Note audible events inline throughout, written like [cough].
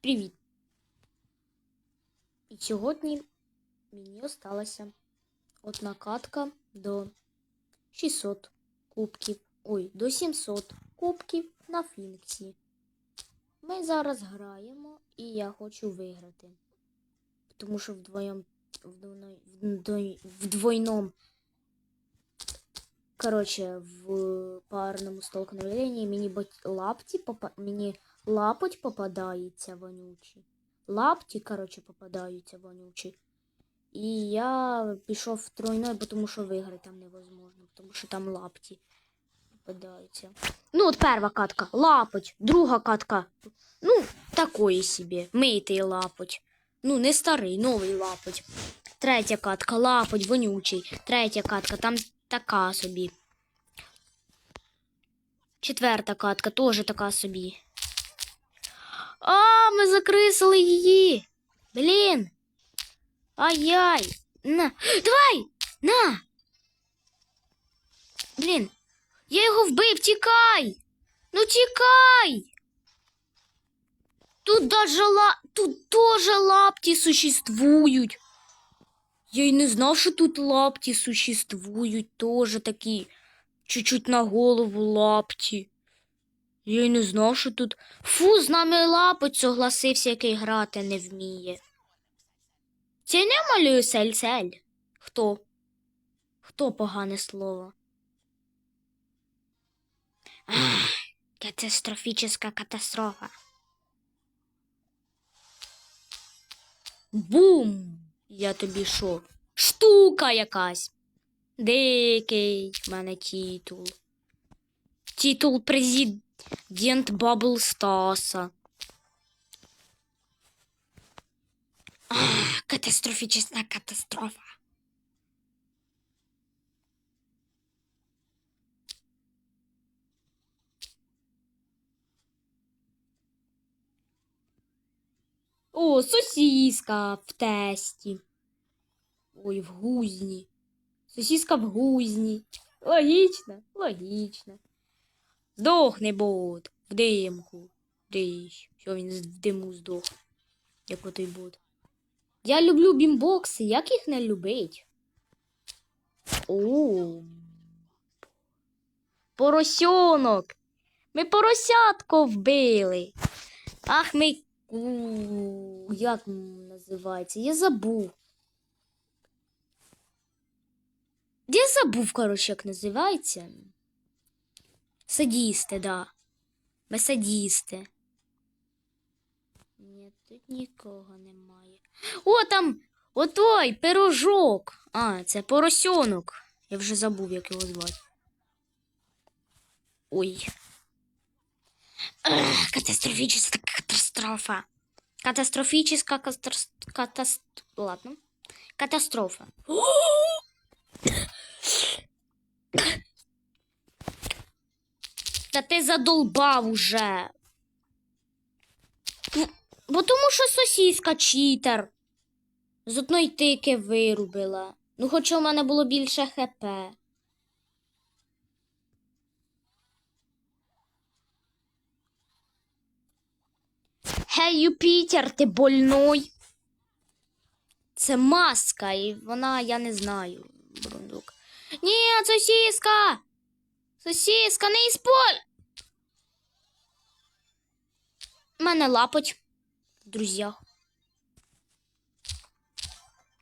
Привіт! І сьогодні мені осталася одна катка до 600 кубків. Ой, до 700 кубків на Фінксі. Ми зараз граємо і я хочу виграти. Тому що вдвоєм вдвойно- вдвой- вдвойном Короче, в парному столкновенні мені бот- лапті попа... мені лапоть попадається вонючі. Лапті, короче, попадаються вонючі. І я пішов в тройной, тому що виграти там невозможно, тому що там лапті попадаються. Ну, от перша катка лапоть, друга катка. Ну, такої собі. Митий лапоть. Ну, не старий, новий лапоть. Третя катка, лапоть, вонючий. Третя катка, там така собі. Четверта катка теж така собі. А, ми закрисили її. Блін. Ай-яй. На. Давай! На. Блін. Я його вбив, тікай! Ну тікай! Тут даже ла... Тут тоже лапті существують. Я й не знав, що тут лапті существують, тоже такі чуть-чуть на голову лапті. Я й не знав, що тут. Фу, з нами лапоть согласився, який грати не вміє. Це не малюю сель-сель. Хто? Хто погане слово? Ах, катастрофічна катастрофа. Бум! Я тобі що? Штука якась. Дикий в мене титул. Титул президент Бабл Стаса. Ах, катастрофічна катастрофа. О, сосиска в тесті. Ой, в гузні. Сосиска в гузні. Логічно, логічно. Здохне бот в димку. Диш. Що він в диму здох, як отой бот. Я люблю бімбокси, як їх не любить? О. Поросенок. Ми поросятко вбили. Ах, ми. У, як називається? Я забув. Я забув, коротше, як називається. Садісти, да. Ми садісти. Ні, тут нікого немає. О, там отой пирожок. А, це поросенок. Я вже забув, як його звати. Ой. Ах, катастрофічна катастрофа. Катастрофічна катастрофа. Катаст... Ладно. Катастрофа. Та ти задолбав уже. Ну, Бо тому що сосіска читер. З одної тики вирубила. Ну, хоча у мене було більше хп. Гей, Юпітер, ти больной. Це маска, і вона, я не знаю, бурундук. Ні, сосіска! Сосіска, не ісполь! Мене лапоть в друзях.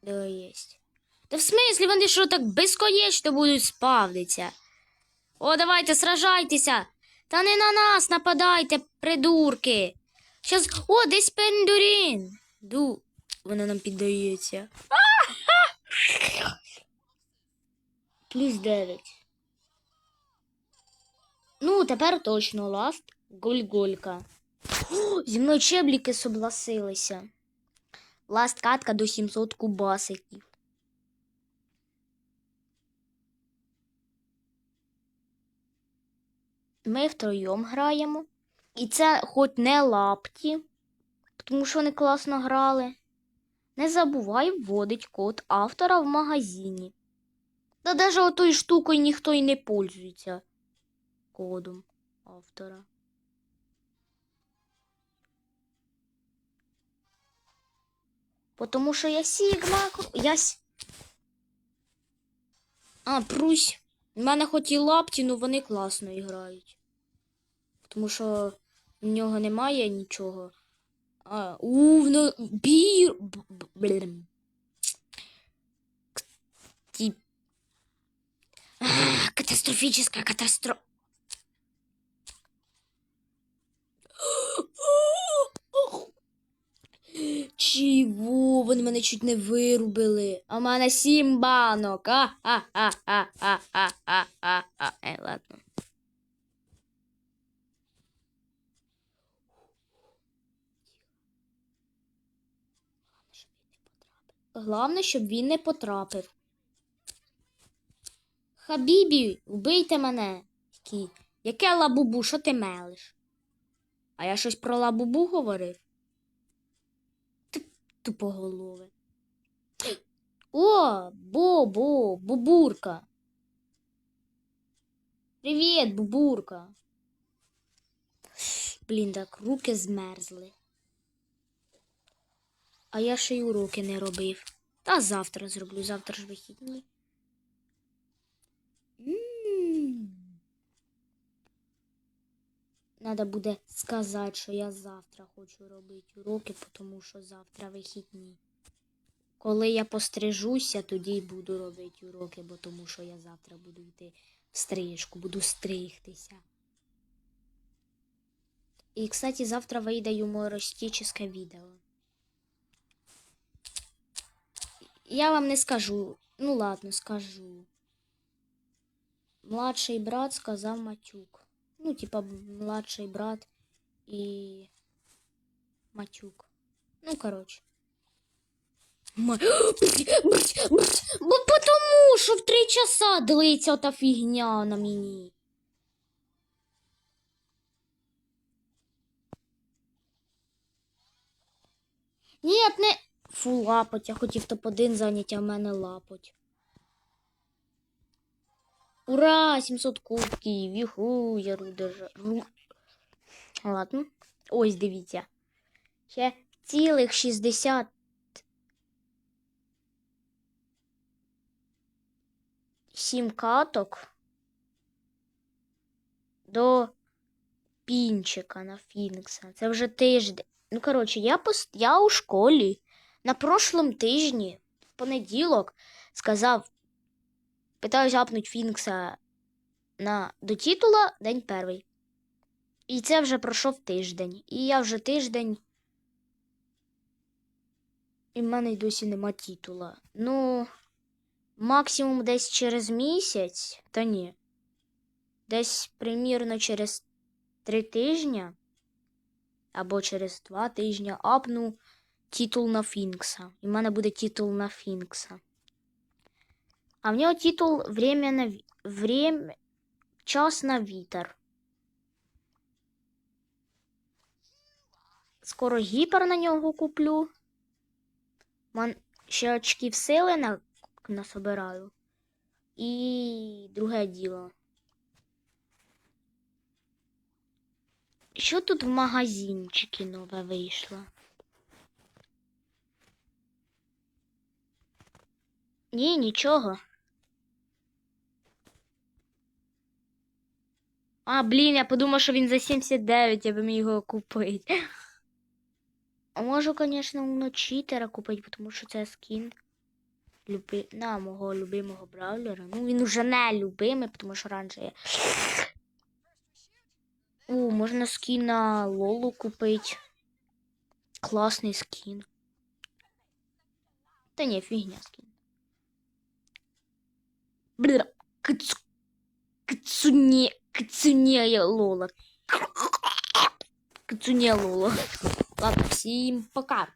Да, єсть. Та в смислі вони що так безконечно будуть спавнитися? О, давайте, сражайтеся! Та не на нас нападайте, придурки! Щас. О, десь пендурін! Ду. Вона нам піддається. [laughs] Плюс 9. Ну, тепер точно ласт гольголька. О, зі мною чебліки согласилися. Ласт катка до 700 кубасиків. Ми втроєм граємо. І це хоч не лапті, тому що вони класно грали. Не забувай вводить код автора в магазині. Та навіть отою штукою ніхто й не пользується кодом автора. Потому що я Сігма. кру- Я... с- А, Прусь. У мене хоч і лапті, але вони класно грають. Тому що в нього немає нічого. А, у, ну, бір... б- б- блін. Катастрофічна катастрофа. Вони мене чуть не вирубили. А в мене сім банок. А, а, а, а, а, а, а, а, а. Е, ладно. Головне, щоб він не потрапив. Хабібі, вбийте мене. Кі. Яке лабубу, що ти мелиш? А я щось про лабубу говорив? Тупоголове. О, Бо-бо, бубурка. Привіт, бубурка. Блін, так руки змерзли. А я ще й уроки не робив. Та завтра зроблю, завтра ж вихідні. Надо буде сказати, що я завтра хочу робити уроки, тому що завтра вихідні. Коли я пострижуся, тоді й буду робити уроки, бо тому що я завтра буду йти в стрижку, буду стригтися. І, кстати, завтра вийде юмористичне відео. Я вам не скажу. Ну ладно, скажу. Младший брат сказав матюк. Ну, типа, младший брат і матюк. Ну, коротше. Ма- [gasps] Бо потому, що в три часа длиться ота фігня на мені. Ні, не. Фу, лапоть. Я хотів топ-1 зайняти, а в мене лапоть. Ура! 700 кубків! Юху, я рудер. Ру... Ладно. Ось дивіться. Ще цілих 60. Сім каток до пінчика на Фінкса. Це вже тиждень. Ну, коротше, я, пос... я у школі на прошлом тижні, в понеділок, сказав, питаюсь апнуть Фінкса на... до титула день перший. І це вже пройшов тиждень. І я вже тиждень. І в мене й досі нема титула. Ну, максимум десь через місяць, та ні. Десь примірно через три тижні або через два тижні апну титул на Фінкса. І в мене буде титул на Фінкса. А в нього титул время на время... час на вітер. Скоро гіпер на нього куплю. Ман... Ще очків сили на... насобираю. І друге діло. Що тут в магазинчикі нове вийшло? Ні, нічого. А, блін, я подумав, що він за 79, я би міг його купити. А можу, звісно, уночітера купити, тому що це скін люби... на мого любимого браулера. Ну, він уже не любимий, тому що раніше я. О, можна скін на Лолу купити. Класний скін. Та ні, фігня скін. Бля, кицу... Кицуне... Кицуне Лола. Кицуне Лола. Ладно, всім пока.